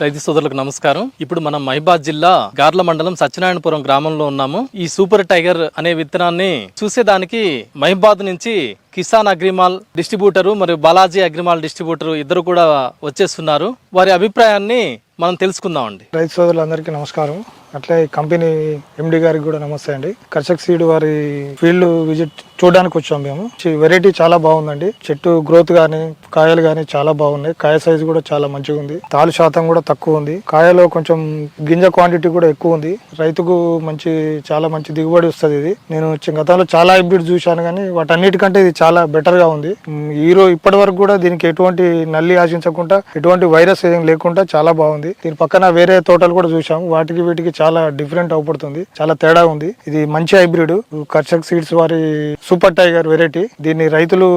రైతు సోదరులకు నమస్కారం. ఇప్పుడు మనం మహిబాద్ జిల్లా గార్ల మండలం సత్యనారాయణపురం గ్రామంలో ఉన్నాము. ఈ సూపర్ టైగర్ అనే విత్తనాన్ని చూసేదానికి మహిబాద్ నుంచి కిసాన్ అగ్రిమాల్ డిస్ట్రిబ్యూటరు మరియు బాలాజీ అగ్రిమాల్ డిస్ట్రిబ్యూటరు ఇద్దరు కూడా వచ్చేస్తున్నారు. వారి అభిప్రాయాన్ని మనం తెలుసుకుందామండి. రైతు సోదరులందరికీ నమస్కారం. అట్లే కంపెనీ ఎండి గారికి కూడా నమస్తే అండి. కర్షక్ సీడ్ వారి ఫీల్డ్ విజిట్ చూడడానికి వచ్చాం మేము. వెరైటీ చాలా బాగుందండి. చెట్టు గ్రోత్ గానీ కాయలు గానీ చాలా బాగున్నాయి. కాయ సైజు కూడా చాలా మంచిగా ఉంది. తాలు శాతం కూడా తక్కువ ఉంది. కాయలో కొంచెం గింజ క్వాంటిటీ కూడా ఎక్కువ ఉంది. రైతుకు మంచి చాలా మంచి దిగుబడి వస్తుంది ఇది. నేను గతంలో చాలా హైబ్రిడ్ చూశాను కానీ వాటన్నిటికంటే ఇది చాలా బెటర్గా ఉంది. హీరో ఈ ఇప్పటి వరకు కూడా దీనికి ఎటువంటి నల్లి ఆశించకుండా ఎటువంటి వైరస్ ఏం లేకుండా చాలా బాగుంది. దీని పక్కన వేరే తోటలు కూడా చూసాం వాటికి వీటికి చాలా డిఫరెంట్ అవుపడుతుంది. చాలా తేడా ఉంది. ఇది మంచి హైబ్రిడ్ కర్షక్ సీడ్స్ వారి సూపర్ టైగర్ వెరైటీ. దీన్ని రైతులు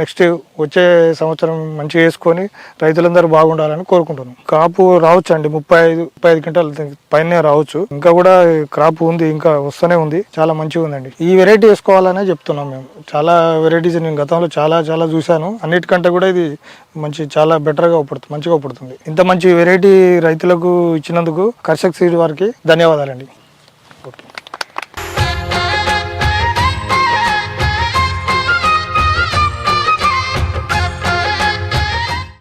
నెక్స్ట్ వచ్చే సంవత్సరం మంచిగా వేసుకొని రైతులందరూ బాగుండాలని కోరుకుంటున్నాం. కాపు రావచ్చు అండి ముప్పై ఐదు ముప్పై ఐదు క్వింటాల్ పైనే రావచ్చు. ఇంకా కూడా క్రాప్ ఉంది ఇంకా వస్తూనే ఉంది చాలా మంచిగా ఉందండి. ఈ వెరైటీ వేసుకోవాలనే చెప్తున్నాం మేము. చాలా వెరైటీస్ నేను గతంలో చాలా చాలా చూశాను. అన్నిటికంటే కూడా ఇది మంచి చాలా బెటర్గా ఉపడుతుంది మంచిగా ఉపడుతుంది ఇంత మంచి వెరైటీ రైతులకు ఇచ్చినందుకు కర్షక్ సీడ్ వారికి ధన్యవాదాలండి. ఓకే.